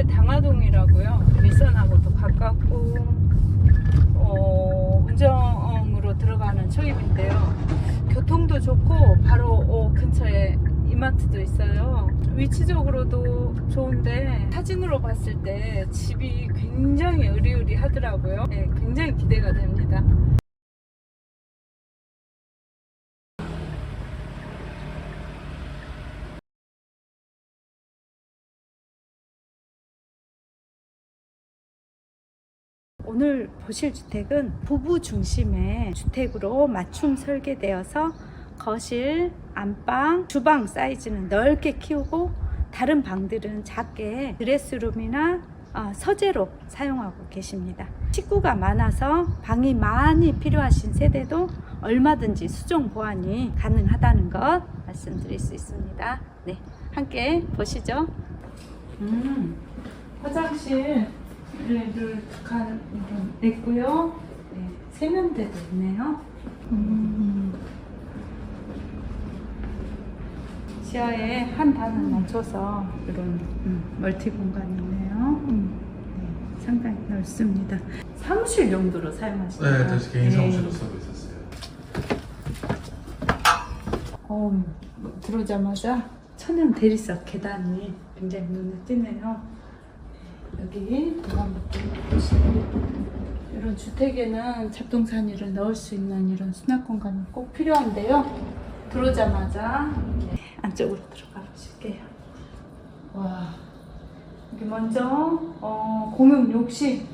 여기 당화동이라고요. 밀선하고도 가깝고 어, 운정으로 들어가는 초입인데요. 교통도 좋고 바로 어, 근처에 이마트도 있어요. 위치적으로도 좋은데 사진으로 봤을 때 집이 굉장히 으리으리 하더라고요. 네, 굉장히 기대가 됩니다. 오늘 보실 주택은 부부 중심의 주택으로 맞춤 설계되어서 거실, 안방, 주방 사이즈는 넓게 키우고 다른 방들은 작게 드레스룸이나 어, 서재로 사용하고 계십니다. 식구가 많아서 방이 많이 필요하신 세대도 얼마든지 수정 보완이 가능하다는 것 말씀드릴 수 있습니다. 네, 함께 보시죠. 음, 화장실 를칸 냈고요. 네, 세면대도 있네요. 음. 지하에 한 단을 낮춰서 이런 음, 멀티 공간이 있네요. 음, 네, 상당히 넓습니다. 사무실 용도로 사용하시나요? 네, 다시 개인 사무실로 쓰고 있었어요. 어, 들어오자마자 천연 대리석 계단이 굉장히 눈에 띄네요. 여기 이런 주택에는 잡동사니를 넣을 수 있는 이런 수납 공간이 꼭 필요한데요. 들어오자마자 이렇게 안쪽으로 들어가 보실게요. 와, 여기 먼저 어, 공용 욕실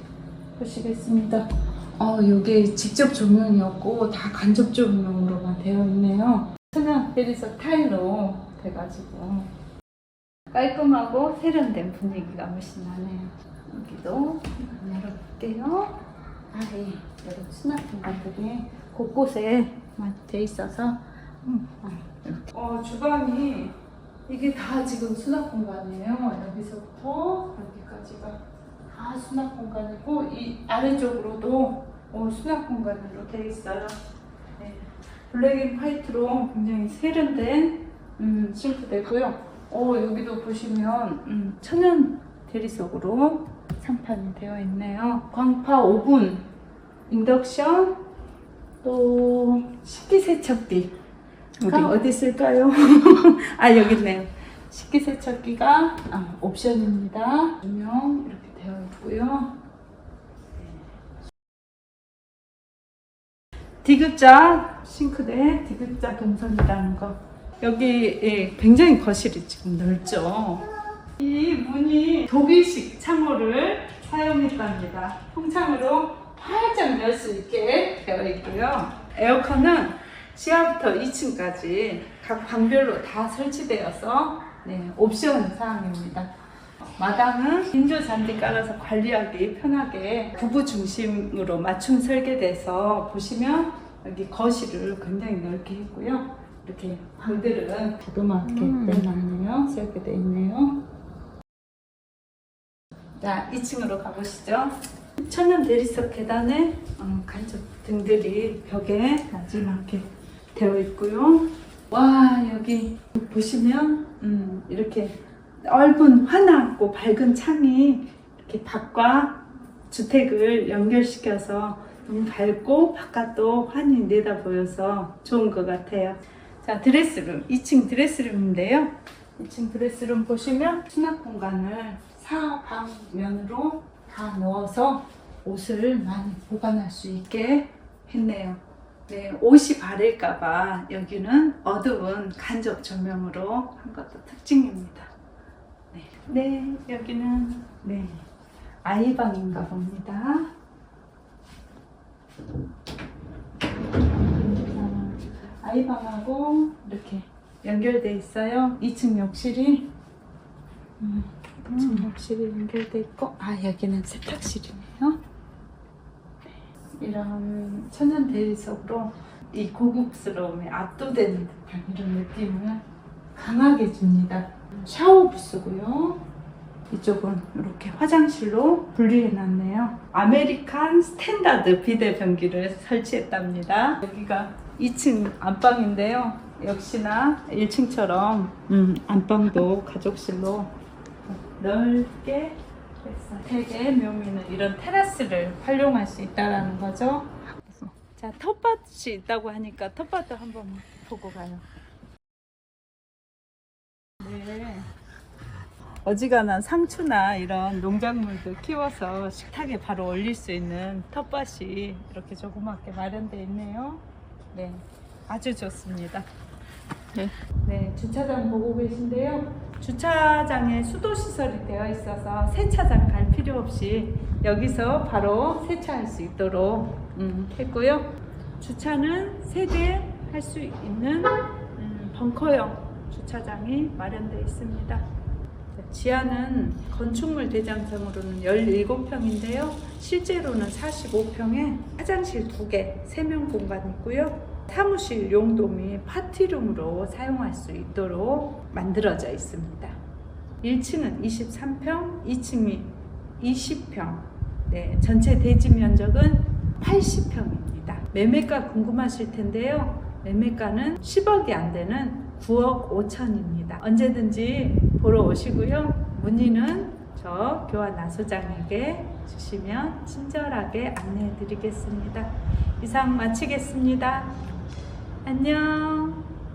보시겠습니다. 어, 여기 직접 조명이었고 다 간접 조명으로만 되어 있네요. 천연 대리석 타일로 돼가지고 깔끔하고 세련된 분위기가 훨씬 나네요. 여기도 열어볼게요. 아, 예. 이런 수납 공간들이 곳곳에만 돼 있어서 음, 아, 이렇게. 어, 주방이 이게 다 지금 수납 공간이에요. 여기서부터 여기까지가 다 수납 공간이고 이 아래쪽으로도 어, 수납 공간으로 되어 있어요. 네. 블랙 앤 화이트로 굉장히 세련된 음, 싱크대고요. 어, 여기도 보시면 음, 천연 대리석으로 상판이 되어 있네요. 광파 오븐, 인덕션, 또 식기세척기. 아, 어디 있을까요? 아, 여기 있네요. 식기세척기가 아, 옵션입니다. 조명 이렇게 되어 있고요. 디귿자 싱크대, 디귿자 동선이라는 거. 여기 예, 굉장히 거실이 지금 넓죠. 이 문이 독일식 창호를 사용했답니다. 통창으로 활짝 열 수 있게 되어 있고요. 에어컨은 지하부터 2층까지 각 방별로 다 설치되어서 네, 옵션 사항입니다. 마당은 인조 잔디 깔아서 관리하기 편하게 부부 중심으로 맞춤 설계돼서 보시면 여기 거실을 굉장히 넓게 했고요. 이렇게 방들은 자그맣게 음. 빼놨네요. 설계되어 있네요. 자, 2층으로 가보시죠. 천연 대리석 계단에 어, 간접 등들이 벽에 나지막게 되어 있고요. 와 여기 보시면 음, 이렇게 넓은 환하고 밝은 창이 이렇게 밖과 주택을 연결시켜서 너무 밝고 바깥도 환히 내다 보여서 좋은 것 같아요. 자 드레스룸 2층 드레스룸인데요. 2층 드레스룸 보시면 수납 공간을 사방면으로 다 넣어서 옷을 많이 보관할 수 있게 했네요. 네, 옷이 바를까봐 여기는 어두운 간접 조명으로 한 것도 특징입니다. 네, 네 여기는 네 아이 방인가 봅니다. 아, 아이방하고 이렇게 연결돼 있어요. 2층 욕실이 음, 2층 욕실이 연결돼 있고 아 여기는 세탁실이네요. 이런 천연 대리석으로 이 고급스러움에 압도되는 듯한 이런 느낌을 강하게 줍니다. 샤워 부스고요. 이쪽은 이렇게 화장실로 분리해 놨네요. 아메리칸 스탠다드 비대 변기를 설치했답니다. 여기가 2층 안방인데요. 역시나 1층처럼 음, 안방도 가족실로 넓게 되게 묘미는 이런 테라스를 활용할 수 있다라는 거죠. 자, 텃밭이 있다고 하니까 텃밭도 한번 보고 가요. 네. 어지간한 상추나 이런 농작물들 키워서 식탁에 바로 올릴 수 있는 텃밭이 이렇게 조그맣게 마련되어 있네요. 네, 아주 좋습니다. 네. 네, 주차장 보고 계신데요. 주차장에 수도 시설이 되어 있어서 세차장 갈 필요 없이 여기서 바로 세차할 수 있도록 음, 했고요. 주차는 세대 할 수 있는 음, 벙커형 주차장이 마련되어 있습니다. 지하는 건축물 대장성으로는 17평인데요. 실제로는 45평에 화장실 2개, 세면 공간 있고요. 사무실 용도 및 파티룸으로 사용할 수 있도록 만들어져 있습니다. 1층은 23평, 2층이 20평. 네, 전체 대지 면적은 80평입니다. 매매가 궁금하실 텐데요. 매매가는 10억이 안 되는 9억 5천입니다. 언제든지 보러 오시고요. 문의는 저 교환 나소장에게 주시면 친절하게 안내해 드리겠습니다. 이상 마치겠습니다. 안녕.